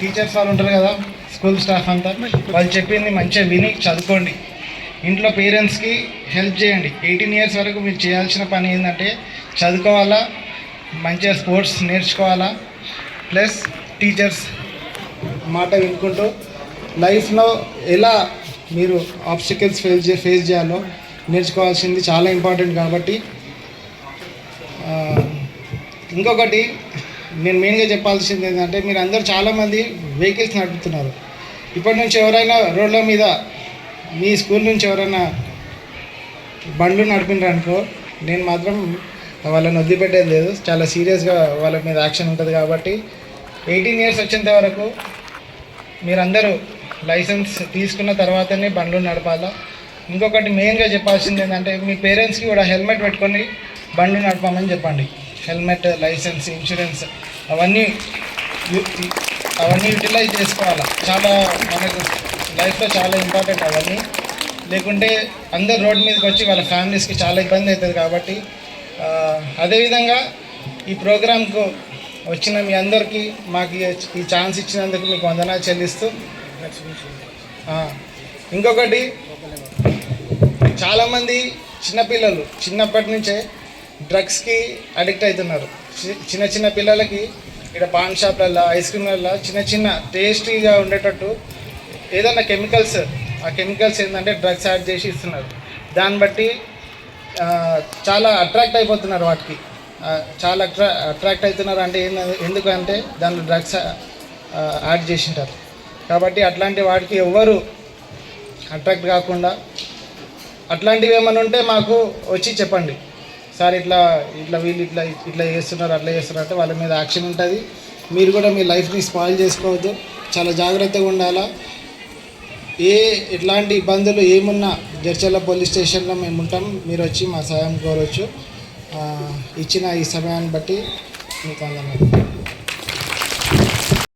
Teachers వాళ్ళు ఉంటారు కదా స్కూల్ స్టాఫ్ అంతా వాళ్ళు చెప్పింది మంచిగా విని చదువుకోండి. ఇంట్లో పేరెంట్స్కి హెల్ప్ చేయండి. ఎయిటీన్ ఇయర్స్ వరకు మీరు చేయాల్సిన పని ఏంటంటే చదువుకోవాలా మంచిగా స్పోర్ట్స్ నేర్చుకోవాలా ప్లస్ టీచర్స్ మాట వినుకుంటూ లైఫ్లో ఎలా మీరు ఆబ్స్టికల్స్ ఫేస్ చే ఫేస్ చేయాలో నేర్చుకోవాల్సింది చాలా ఇంపార్టెంట్ కాబట్టి ఇంకొకటి నేను మెయిన్గా చెప్పాల్సింది ఏంటంటే మీరు అందరూ చాలామంది వెహికల్స్ నడుపుతున్నారు. ఇప్పటి నుంచి ఎవరైనా రోడ్ల మీద మీ స్కూల్ నుంచి ఎవరైనా బండ్లు నడిపినారు అనుకో నేను మాత్రం వాళ్ళని వదిలిపెట్టేది లేదు. చాలా సీరియస్గా వాళ్ళ మీద యాక్షన్ ఉంటుంది కాబట్టి ఎయిటీన్ ఇయర్స్ వచ్చేంత వరకు మీరందరూ లైసెన్స్ తీసుకున్న తర్వాతనే బండ్లు నడపాలా? ఇంకొకటి మెయిన్గా చెప్పాల్సింది ఏంటంటే మీ పేరెంట్స్కి కూడా హెల్మెట్ పెట్టుకొని బండ్లు నడపమని చెప్పండి. హెల్మెట్ లైసెన్స్ ఇన్సూరెన్స్ అవన్నీ అవన్నీ యూటిలైజ్ చేసుకోవాలి? చాలా మనకు లైఫ్లో చాలా ఇంపార్టెంట్ అవన్నీ. లేకుంటే అందరు రోడ్ మీదకి వచ్చి వాళ్ళ ఫ్యామిలీస్కి చాలా ఇబ్బంది అవుతుంది కాబట్టి అదేవిధంగా ఈ ప్రోగ్రాంకు వచ్చిన మీ అందరికీ మాకు ఈ- ఛాన్స్ ఇచ్చినందుకు మీకు వందనాలు చెల్లిస్తూ ఇంకొకటి చాలామంది చిన్నపిల్లలు చిన్నప్పటి నుంచే డ్రగ్స్కి అడిక్ట్ అవుతున్నారు చి- చిన్న చిన్న పిల్లలకి ఇక్కడ పాన్ షాప్లలో ఐస్ క్రీమ్లలో చిన్న చిన్న టేస్టీగా ఉండేటట్టు ఏదైనా కెమికల్స్ ఆ కెమికల్స్ ఏంటంటే డ్రగ్స్ యాడ్ చేసి ఇస్తున్నారు. దాన్ని బట్టి చాలా అట్రాక్ట్ అయిపోతున్నారు వాటికి. చాలా అట్రా అట్రాక్ట్ అవుతున్నారు అంటే ఏంది ఎందుకంటే దాంట్లో డ్రగ్స్ యాడ్ చేసింటారు. కాబట్టి అట్లాంటి వాటికి ఎవ్వరు అట్రాక్ట్ కాకుండా అట్లాంటివి ఏమైనా ఉంటే మాకు వచ్చి చెప్పండి. సార్ ఇట్లా ఇట్లా వీళ్ళు ఇట్లా ఇట్లా చేస్తున్నారు అట్లా చేస్తున్నారు అంటే వాళ్ళ మీద యాక్షన్ ఉంటుంది. మీరు కూడా మీ లైఫ్ని స్పాయిల్ చేసుకోవద్దు. చాలా జాగ్రత్తగా ఉండాలా. ఏ ఎట్లాంటి ఇబ్బందులు ఏమున్నా జడ్చల్ల పోలీస్ స్టేషన్లో మేము ఉంటాం. మీరు వచ్చి మా సహాయం కోరవచ్చు ఇచ్చిన ఈ సమయాన్ని బట్టి మీకు అందరం